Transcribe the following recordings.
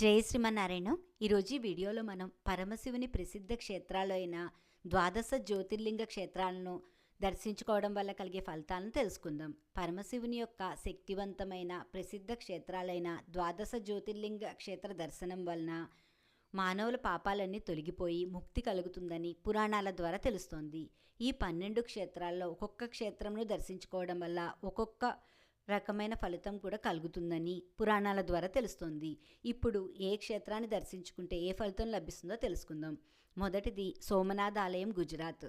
జయ శ్రీమన్నారాయణ. ఈరోజు వీడియోలో మనం పరమశివుని ప్రసిద్ధ క్షేత్రాలు అయిన ద్వాదశ జ్యోతిర్లింగ క్షేత్రాలను దర్శించుకోవడం వల్ల కలిగే ఫలితాలను తెలుసుకుందాం. పరమశివుని యొక్క శక్తివంతమైన ప్రసిద్ధ క్షేత్రాలైన ద్వాదశ జ్యోతిర్లింగ క్షేత్ర దర్శనం వలన మానవుల పాపాలన్నీ తొలగిపోయి ముక్తి కలుగుతుందని పురాణాల ద్వారా తెలుస్తోంది. ఈ పన్నెండు క్షేత్రాల్లో ఒక్కొక్క క్షేత్రంను దర్శించుకోవడం వల్ల ఒక్కొక్క రకమైన ఫలితం కూడా కలుగుతుందని పురాణాల ద్వారా తెలుస్తుంది. ఇప్పుడు ఏ క్షేత్రాన్ని దర్శించుకుంటే ఏ ఫలితం లభిస్తుందో తెలుసుకుందాం. మొదటిది సోమనాథ ఆలయం గుజరాత్.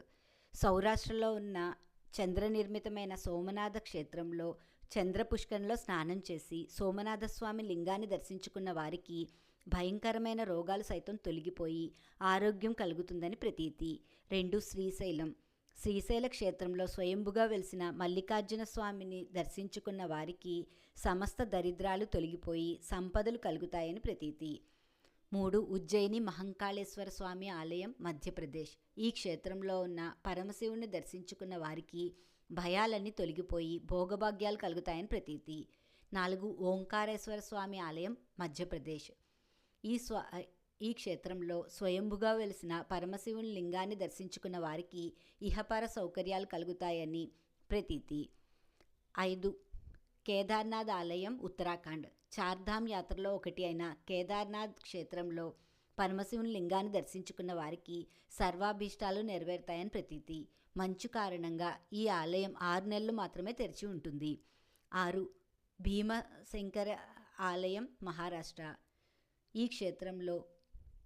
సౌరాష్ట్రలో ఉన్న చంద్ర నిర్మితమైన సోమనాథ క్షేత్రంలో చంద్రపుష్కరంలో స్నానం చేసి సోమనాథ స్వామి లింగాన్ని దర్శించుకున్న వారికి భయంకరమైన రోగాలు సైతం తొలగిపోయి ఆరోగ్యం కలుగుతుందని ప్రతీతి. రెండు శ్రీశైలం. శ్రీశైల క్షేత్రంలో స్వయంభుగా వెలిసిన మల్లికార్జున స్వామిని దర్శించుకున్న వారికి సమస్త దరిద్రాలు తొలగిపోయి సంపదలు కలుగుతాయని ప్రతీతి. మూడు ఉజ్జయిని మహంకాళేశ్వర స్వామి ఆలయం మధ్యప్రదేశ్. ఈ క్షేత్రంలో ఉన్న పరమశివుని దర్శించుకున్న వారికి భయాలన్నీ తొలగిపోయి భోగభాగ్యాలు కలుగుతాయని ప్రతీతి. నాలుగు ఓంకారేశ్వర స్వామి ఆలయం మధ్యప్రదేశ్. ఈ స్వ ఈ క్షేత్రంలో స్వయంభుగా వెలిసిన పరమశివుని లింగాన్ని దర్శించుకున్న వారికి ఇహపర సౌకర్యాలు కలుగుతాయని ప్రతీతి. ఐదు. కేదార్నాథ్ ఆలయం ఉత్తరాఖండ్. చార్ధామ్ యాత్రలో ఒకటి అయిన కేదార్నాథ్ క్షేత్రంలో పరమశివుని లింగాన్ని దర్శించుకున్న వారికి సర్వాభీష్టాలు నెరవేరుతాయని ప్రతీతి. మంచు కారణంగా ఈ ఆలయం ఆరు నెలలు మాత్రమే తెరిచి ఉంటుంది. ఆరు. భీమశంకర ఆలయం మహారాష్ట్ర. ఈ క్షేత్రంలో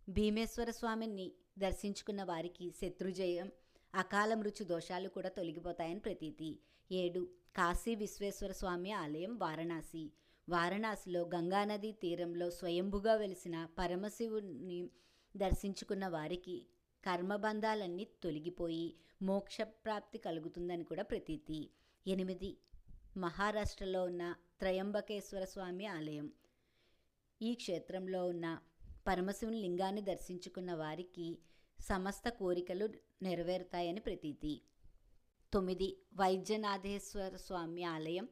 భీమేశ్వర స్వామిని దర్శించుకున్న వారికి శత్రుజయం అకాల మృత్యు దోషాలు కూడా తొలగిపోతాయని ప్రతీతి. ఏడు కాశీ విశ్వేశ్వర స్వామి ఆలయం వారణాసి. వారణాసిలో గంగానది తీరంలో స్వయంభుగా వెలిసిన పరమశివుని దర్శించుకున్న వారికి కర్మబంధాలన్నీ తొలగిపోయి మోక్షప్రాప్తి కలుగుతుందని కూడా ప్రతీతి. ఎనిమిది మహారాష్ట్రలో ఉన్న త్రయంబకేశ్వర స్వామి ఆలయం. ఈ క్షేత్రంలో ఉన్న పరమశివుని లింగాన్ని దర్శించుకున్న వారికి సమస్త కోరికలు నెరవేరుతాయని ప్రతీతి. తొమ్మిది వైద్యనాథేశ్వర స్వామి ఆలయం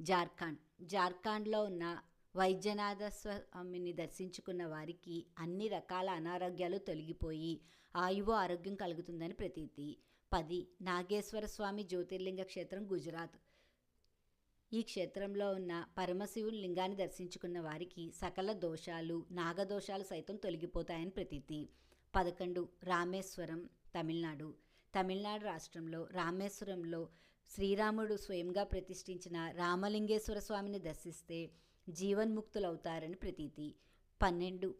జార్ఖండ్. జార్ఖండ్లో ఉన్న వైద్యనాథ స్వామిని దర్శించుకున్న వారికి అన్ని రకాల అనారోగ్యాలు తొలగిపోయి ఆయువు ఆరోగ్యం కలుగుతుందని ప్రతీతి. పది నాగేశ్వర స్వామి జ్యోతిర్లింగ క్షేత్రం గుజరాత్. ఈ క్షేత్రంలో ఉన్న పరమశివుని లింగాన్ని దర్శించుకున్న వారికి సకల దోషాలు నాగదోషాలు సైతం తొలగిపోతాయని ప్రతీతి. పదకొండు రామేశ్వరం తమిళనాడు. తమిళనాడు రాష్ట్రంలో రామేశ్వరంలో శ్రీరాముడు స్వయంగా ప్రతిష్ఠించిన రామలింగేశ్వర స్వామిని దర్శిస్తే జీవన్ముక్తులవుతారని ప్రతీతి. పన్నెండు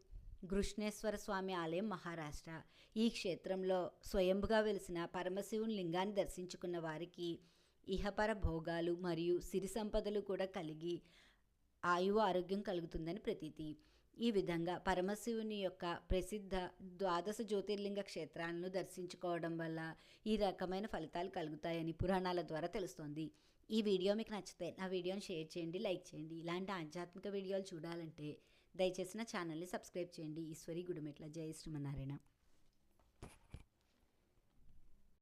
కృష్ణేశ్వర స్వామి ఆలయం మహారాష్ట్ర. ఈ క్షేత్రంలో స్వయంగా వెలిసిన పరమశివుని లింగాన్ని దర్శించుకున్న వారికి ఇహపర భోగాలు మరియు సిరి సంపదలు కూడా కలిగి ఆయువు ఆరోగ్యం కలుగుతుందని ప్రతీతి. ఈ విధంగా పరమశివుని యొక్క ప్రసిద్ధ ద్వాదశ జ్యోతిర్లింగ క్షేత్రాలను దర్శించుకోవడం వల్ల ఈ రకమైన ఫలితాలు కలుగుతాయని పురాణాల ద్వారా తెలుస్తోంది. ఈ వీడియో మీకు నచ్చితే నా వీడియోని షేర్ చేయండి లైక్ చేయండి. ఇలాంటి ఆధ్యాత్మిక వీడియోలు చూడాలంటే దయచేసి నా ఛానల్ని సబ్స్క్రైబ్ చేయండి. ఈశ్వరి గుడిమెట్ల. జయ శ్రీమన్నారాయణ.